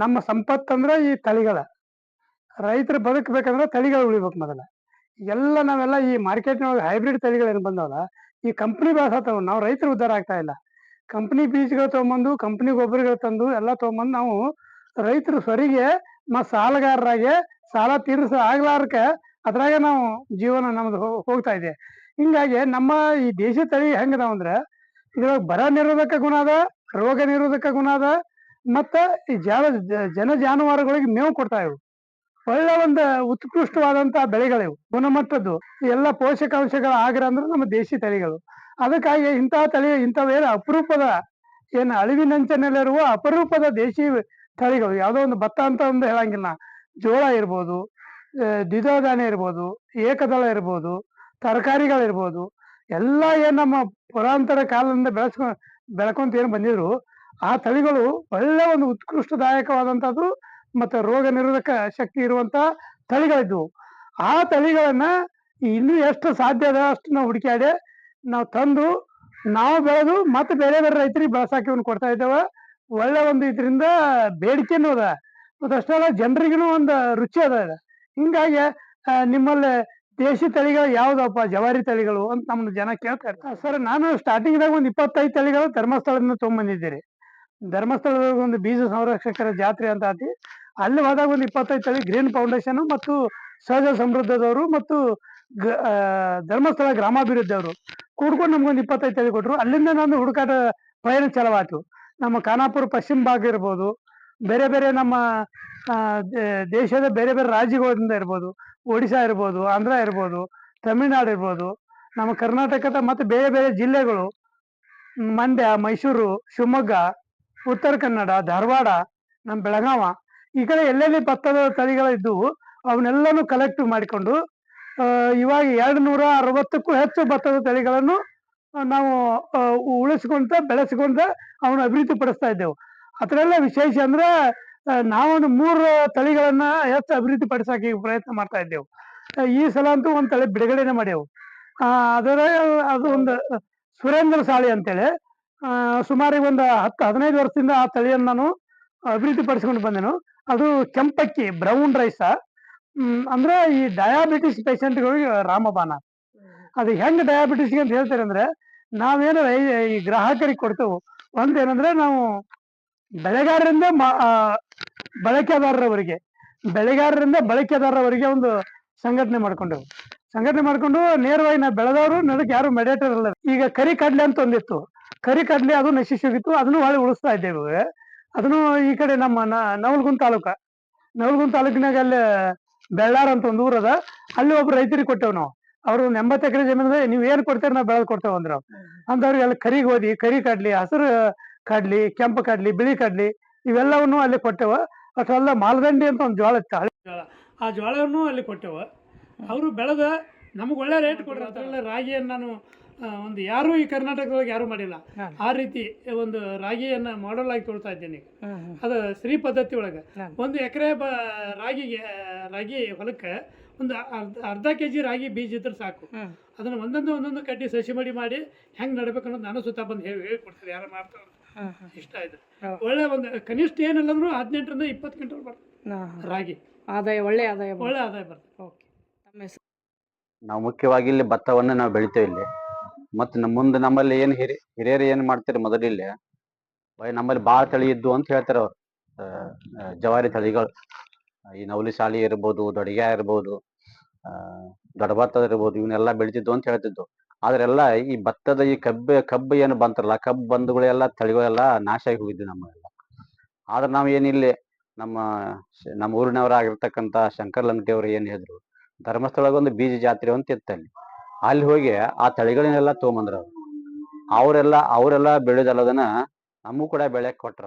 ನಮ್ಮ ಸಂಪತ್ತಂದ್ರೆ ಈ ತಳಿಗಳ. ರೈತರು ಬದುಕಬೇಕಂದ್ರೆ ತಳಿಗಳು ಉಳಿಬೇಕು ಮೊದಲ. ಎಲ್ಲ ನಾವೆಲ್ಲ ಈ ಮಾರ್ಕೆಟ್ನೊಳಗೆ ಹೈಬ್ರಿಡ್ ತಳಿಗಳು ಏನು ಬಂದವಲ್ಲ, ಈ ಕಂಪ್ನಿ ಬೆಳೆಸತ್ತವ ನಾವು ರೈತರು ಉದ್ಧಾರ ಆಗ್ತಾ ಇಲ್ಲ. ಕಂಪ್ನಿ ಬೀಜಗಳು ತೊಗೊಂಬಂದು ಕಂಪ್ನಿ ಗೊಬ್ಬರಗಳು ತಂದು ಎಲ್ಲ ತೊಗೊಂಬಂದು ನಾವು ರೈತರು ಸರಿಗೆ ಮತ್ತು ಸಾಲಗಾರರಾಗೆ ಸಾಲ ತೀರಿಸ ಆಗ್ಲಾರಕ್ಕೆ ಅದ್ರಾಗೆ ನಾವು ಜೀವನ ನಮ್ದು ಹೋಗ್ತಾ ಇದೆ. ಹಿಂಗಾಗಿ ನಮ್ಮ ಈ ದೇಶಿ ತಳಿ ಹೆಂಗದಾವ ಅಂದ್ರೆ ಇದ್ರೊಳಗೆ ಬರ ನಿರೋಧಕ ಗುಣ ಅದ, ರೋಗ ನಿರೋಧಕ ಗುಣ ಅದ ಮತ್ತ ಈ ಜನ ಜನ ಜಾನುವಾರುಗಳಿಗೆ ಮೇವು ಕೊಡ್ತಾ ಇವು. ಒಳ್ಳೆ ಒಂದು ಉತ್ಕೃಷ್ಟವಾದಂತಹ ಬೆಳೆಗಳಿವು, ಗುಣಮಟ್ಟದ್ದು. ಎಲ್ಲ ಪೋಷಕಾಂಶಗಳ ಆಗ್ರ ಅಂದ್ರೆ ನಮ್ಮ ದೇಶಿ ತಳಿಗಳು. ಅದಕ್ಕಾಗಿ ಇಂತಹ ತಳಿ ಇಂಥವೇನು ಅಪರೂಪದ ಏನು ಅಳಿವಿನಂಚನೆಯಲ್ಲಿರುವ ಅಪರೂಪದ ದೇಶಿ ತಳಿಗಳು. ಯಾವುದೋ ಒಂದು ಭತ್ತ ಅಂತ ಒಂದು ಹೇಳಂಗಿಲ್ಲ. ಜೋಳ ಇರ್ಬೋದು ದ್ವಿದಳ ಧಾನ್ಯ ಇರ್ಬೋದು, ಏಕದಳ ಇರ್ಬೋದು, ತರಕಾರಿಗಳಿರ್ಬೋದು. ಎಲ್ಲ ಏನು ನಮ್ಮ ಪುರಾಂತರ ಕಾಲದಿಂದ ಬೆಳೆಸ್ಕೊ, ಬೆಳ್ಕೊಂತ ಏನು ಬಂದಿದ್ರು ಆ ತಳಿಗಳು ಒಳ್ಳೆ ಒಂದು ಉತ್ಕೃಷ್ಟದಾಯಕವಾದಂಥದ್ದು ಮತ್ತೆ ರೋಗ ನಿರೋಧಕ ಶಕ್ತಿ ಇರುವಂತ ತಳಿಗಳಿದ್ವು. ಆ ತಳಿಗಳನ್ನ ಇನ್ನೂ ಎಷ್ಟು ಸಾಧ್ಯ ಅದ ಅಷ್ಟು ನಾವು ಹುಡುಕಾಡಿ ನಾವು ತಂದು, ನಾವು ಬೆಳೆದು ಮತ್ತೆ ಬೇರೆ ಬೇರೆ ರೈತರಿಗೆ ಬೆಳಸಾಕಿ ಒಂದು ಕೊಡ್ತಾ ಇದ್ದೇವೆ. ಒಳ್ಳೆ ಒಂದು ಇದರಿಂದ ಬೇಡಿಕೆನೂ ಅದ. ಮತ್ತು ಅಷ್ಟೇ ಅಲ್ಲ ಜನರಿಗೂ ಒಂದು ರುಚಿ ಅದ ಹಿಂಗಾಗಿ ನಿಮ್ಮಲ್ಲಿ ದೇಶಿ ತಳಿಗಳು ಯಾವ್ದಪ್ಪ? ಜವಾರಿ ತಳಿಗಳು ಅಂತ ನಮ್ಮ ಜನ ಕೇಳ್ತಾ ಇರ್ತಾರೆ. ಸರ್, ನಾನು ಸ್ಟಾರ್ಟಿಂಗ್ದಾಗ ಒಂದು ಇಪ್ಪತ್ತೈದು ತಳಿಗಳು ಧರ್ಮಸ್ಥಳದಿಂದ ತೊಗೊಂಬಂದಿದ್ದೀರಿ. ಧರ್ಮಸ್ಥಳದಾಗ ಒಂದು ಬೀಜ ಸಂರಕ್ಷಕರ ಜಾತ್ರೆ ಅಂತ ಆತಿ. ಅಲ್ಲಿ ಹೋದಾಗ ಒಂದು ಇಪ್ಪತ್ತೈದು ತಳಿ ಗ್ರೀನ್ ಫೌಂಡೇಶನ್ ಮತ್ತು ಸಹಜ ಸಮೃದ್ಧದವರು ಮತ್ತು ಧರ್ಮಸ್ಥಳ ಗ್ರಾಮಾಭಿವೃದ್ಧಿ ಅವರು ಕೂಡ್ಕೊಂಡು ನಮ್ಗೊಂದು ಇಪ್ಪತ್ತೈದು ತಳಿ ಕೊಟ್ಟರು ಅಲ್ಲಿಂದ ನಾನು ಹುಡುಕಾಟ ಪಯಣ ಚಲವಾತು ನಮ್ಮ ಖಾನಾಪುರ ಪಶ್ಚಿಮ ಭಾಗ ಇರ್ಬೋದು, ಬೇರೆ ಬೇರೆ ನಮ್ಮ ದೇಶದ ಬೇರೆ ಬೇರೆ ರಾಜ್ಯಗಳಿಂದ ಇರ್ಬೋದು, ಒಡಿಶಾ ಇರ್ಬೋದು, ಆಂಧ್ರ ಇರ್ಬೋದು, ತಮಿಳ್ನಾಡು ಇರ್ಬೋದು, ನಮ್ಮ ಕರ್ನಾಟಕದ ಮತ್ತು ಬೇರೆ ಬೇರೆ ಜಿಲ್ಲೆಗಳು, ಮಂಡ್ಯ, ಮೈಸೂರು, ಶಿವಮೊಗ್ಗ ಉತ್ತರ ಕನ್ನಡ, ಧಾರವಾಡ ನಮ್ಮ ಬೆಳಗಾವ ಈ ಕಡೆ ಎಲ್ಲೆಲ್ಲಿ ಭತ್ತದ ತಳಿಗಳಿದ್ದವು ಅವನ್ನೆಲ್ಲನೂ ಕಲೆಕ್ಟ್ ಮಾಡಿಕೊಂಡು ಇವಾಗ ಎರಡು ನೂರ ಅರವತ್ತಕ್ಕೂ ಹೆಚ್ಚು ಭತ್ತದ ತಳಿಗಳನ್ನು ನಾವು ಉಳಿಸ್ಕೊಂತ, ಬೆಳೆಸ್ಕೊಂತ ಅವನ್ನ ಅಭಿವೃದ್ಧಿ ಪಡಿಸ್ತಾ ಇದ್ದೆವು. ಅದರಲ್ಲ ವಿಶೇಷ ಅಂದ್ರೆ ನಾವೊಂದು ಮೂರು ತಳಿಗಳನ್ನ ಹೆಚ್ಚು ಅಭಿವೃದ್ಧಿ ಪಡಿಸಕ್ಕೆ ಪ್ರಯತ್ನ ಮಾಡ್ತಾ ಇದ್ದೆವು. ಈ ಸಲ ಅಂತೂ ಒಂದ್ ತಳಿ ಬಿಡುಗಡೆನೆ ಮಾಡ್ಯೆವು. ಅದರ, ಅದು ಒಂದು ಸುರೇಂದ್ರ ಸಾಳಿ ಅಂತೇಳಿ ಆ, ಸುಮಾರು ಒಂದು ಹತ್ತು ಹದಿನೈದು ವರ್ಷದಿಂದ ಆ ತಳಿಯನ್ನು ನಾನು ಅಭಿವೃದ್ಧಿ ಪಡಿಸ್ಕೊಂಡು ಬಂದೆನು. ಅದು ಕೆಂಪಕ್ಕಿ ಬ್ರೌನ್ ರೈಸ ಅಂದ್ರೆ ಈ ಡಯಾಬಿಟಿಸ್ ಪೇಷಂಟ್ಗಳಿಗೆ ರಾಮಬಾನ ಅದು ಹೆಂಗ್ ಡಯಾಬಿಟಿಸ್ಗೆ ಅಂತ ಹೇಳ್ತಾರೆ ಅಂದ್ರೆ ನಾವೇನು ಈ ಗ್ರಾಹಕರಿಗೆ ಕೊಡ್ತೇವೆ. ಒಂದೇನಂದ್ರೆ ನಾವು ಬೆಳೆಗಾರರಿಂದ ಬಳಕೆದಾರರವರಿಗೆ ಬೆಳೆಗಾರರಿಂದ ಬಳಕೆದಾರರವರಿಗೆ ಒಂದು ಸಂಘಟನೆ ಮಾಡ್ಕೊಂಡೆವು. ಸಂಘಟನೆ ಮಾಡ್ಕೊಂಡು ನೇರವಾಗಿ ನಾವು ಬೆಳೆದವರು ನಡಕ್ ಯಾರು ಮೆಡಿಯೇಟರ್ ಇಲ್ಲ ಈಗ ಕರಿ ಕಡ್ಲೆ ಅಂತ ಒಂದಿತ್ತು. ಕರಿ ಕಡ್ಲೆ ಅದು ನಶಿಸಿ ಹೋಗಿತ್ತು. ಅದನ್ನು ಹೊಳೆ ಉಳಿಸ್ತಾ ಇದ್ದೇವೆ. ಅದನ್ನು ಈ ಕಡೆ ನಮ್ಮ ನವಲ್ಗುಂದ್ ತಾಲೂಕ. ನವಲ್ಗುಂದ್ ತಾಲೂಕಿನಾಗ ಅಲ್ಲಿ ಬೆಳ್ಳಾರ್ ಅಂತ ಒಂದು ಊರದ. ಅಲ್ಲಿ ಒಬ್ರು ರೈತರಿಗೆ ಕೊಟ್ಟೆವು ನಾವು. ಅವ್ರು ಒಂದು ಎಂಬತ್ತು ಎಕರೆ ಜಮೀನ ನೀವ್ ಏನ್ ಕೊಡ್ತೇವೆ ನಾವು ಬೆಳೆದ್ ಕೊಡ್ತೇವೆ ಅಂದ್ರ ಅಂದವ್ರಿಗೆ ಅಲ್ಲಿ ಕರಿ ಗೋಧಿ ಕರಿ ಕಡ್ಲಿ ಹಸಿರು ಕಡ್ಲಿ ಕೆಂಪು ಕಡ್ಲಿ ಬಿಳಿ ಕಡ್ಲಿ ಇವೆಲ್ಲವನ್ನು ಅಲ್ಲಿ ಕೊಟ್ಟೆವು. ಅಷ್ಟೆಲ್ಲ ಮಾಲ್ಗಂಡಿ ಅಂತ ಒಂದು ಜೋಳ ಇತ್ತು. ಜೋಳ ಆ ಜೋಳವನ್ನು ಅಲ್ಲಿ ಕೊಟ್ಟೆವು. ಅವರು ಬೆಳೆದ ನಮಗೆ ಒಳ್ಳೆ ರೇಟ್ ಕೊಡ್ರಿ. ಅದರಲ್ಲ ರಾಗಿಯನ್ನು ನಾನು ಒಂದು ಯಾರು ಈ ಕರ್ನಾಟಕದೊಳಗೆ ಯಾರು ಮಾಡಿಲ್ಲ. ಆ ರೀತಿ ಒಂದು ರಾಗಿಯನ್ನ ಮಾಡಲ್ ಆಗಿ ತೊಳ್ತಾ ಇದ್ದೇನೆ ಈಗ. ಅದು ಶ್ರೀ ಪದ್ಧತಿ ಒಳಗೆ. ಒಂದು ಎಕರೆ ಬ ರಾಗಿಗೆ ರಾಗಿ ಹೊಲಕ್ಕೆ ಒಂದು ಅರ್ಧ ಅರ್ಧ ಕೆ ಜಿ ರಾಗಿ ಬೀಜ ಇದ್ರೆ ಸಾಕು. ಅದನ್ನ ಒಂದೊಂದು ಒಂದೊಂದು ಕಡ್ಡಿ ಸಸಿ ಮಡಿ ಮಾಡಿ ಹೆಂಗೆ ನಡ್ಬೇಕು ಅನ್ನೋದು ನಾನು ಸುತ್ತ ಬಂದು ಹೇಳಿ ಹೇಳ್ಕೊಡ್ತೀನಿ ಯಾರು ಮಾಡ್ತಾರೆ ಇಷ್ಟ ಆಯ್ತು. ಒಳ್ಳೆ ಒಂದು ಕನಿಷ್ಠ ಏನಿಲ್ಲ ಅಂದ್ರೂ ಹದಿನೆಂಟರಿಂದ ಇಪ್ಪತ್ತು ಕ್ವಿಂಟಲ್ ಬರ್ತದೆ ರಾಗಿ. ಆದಾಯ ಒಳ್ಳೆ ಆದಾಯ ಒಳ್ಳೆ ಆದಾಯ ಬರ್ತದೆ. ಓಕೆ. ನಾವು ಮುಖ್ಯವಾಗಿ ಇಲ್ಲಿ ಭತ್ತವನ್ನು ನಾವು ಬೆಳಿತೇವೆ ಇಲ್ಲಿ. ಮತ್ತು ನಮ್ಮ ಮುಂದೆ ನಮ್ಮಲ್ಲಿ ಏನ್ ಹಿರಿ ಹಿರಿಯರು ಏನ್ ಮಾಡ್ತಾರೆ ಮೊದಲಿಲ್ಲ? ಬೈ ನಮ್ಮಲ್ಲಿ ಬಾಳ ತಳಿ ಇದ್ದು ಅಂತ ಹೇಳ್ತಾರ ಅವ್ರು. ಜವಾರಿ ತಳಿಗಳು. ಈ ನವಲಿ ಸಾಲಿ ಇರ್ಬೋದು ದೊಡ್ಗೆ ಇರ್ಬೋದು ಆ, ದೊಡ್ಡ ಭತ್ತ ಇರ್ಬೋದು ಇವನ್ನೆಲ್ಲ ಬೆಳಿತಿದ್ವು ಅಂತ ಹೇಳ್ತಿದ್ದು. ಆದ್ರೆಲ್ಲ ಈ ಭತ್ತದ ಈ ಕಬ್ಬೆ ಕಬ್ಬು ಏನು ಬಂತಾರಲ್ಲ ಕಬ್ಬು ಬಂಧುಗಳೆಲ್ಲ ತಳಿಗಳೆಲ್ಲ ನಾಶ ಆಗಿ ಹೋಗಿದ್ವಿ ನಮ್ಮೆಲ್ಲ ಆದ್ರೆ ನಾವು ಏನಿಲ್ಲಿ ನಮ್ಮ ನಮ್ಮ ಊರಿನವರಾಗಿರ್ತಕ್ಕಂಥ ಶಂಕರ್ ಲಂಗಟಿ ಏನು ಹೇಳಿದ್ರು ಧರ್ಮಸ್ಥಳಗೊಂದು ಬೀಜ ಜಾತ್ರೆ ಅಂತ ಇತ್ತು ಅಲ್ಲಿ ಹೋಗಿ ಆ ತಳಿಗಳನ್ನೆಲ್ಲ ತೊಗೊಂಬಂದ್ರ ಅವ್ರು. ಅವರೆಲ್ಲ ಅವರೆಲ್ಲ ಬೆಳೆದಲ್ಲದನ್ನ ನಮಗೂ ಕೂಡ ಬೆಳೆ ಕೊಟ್ರ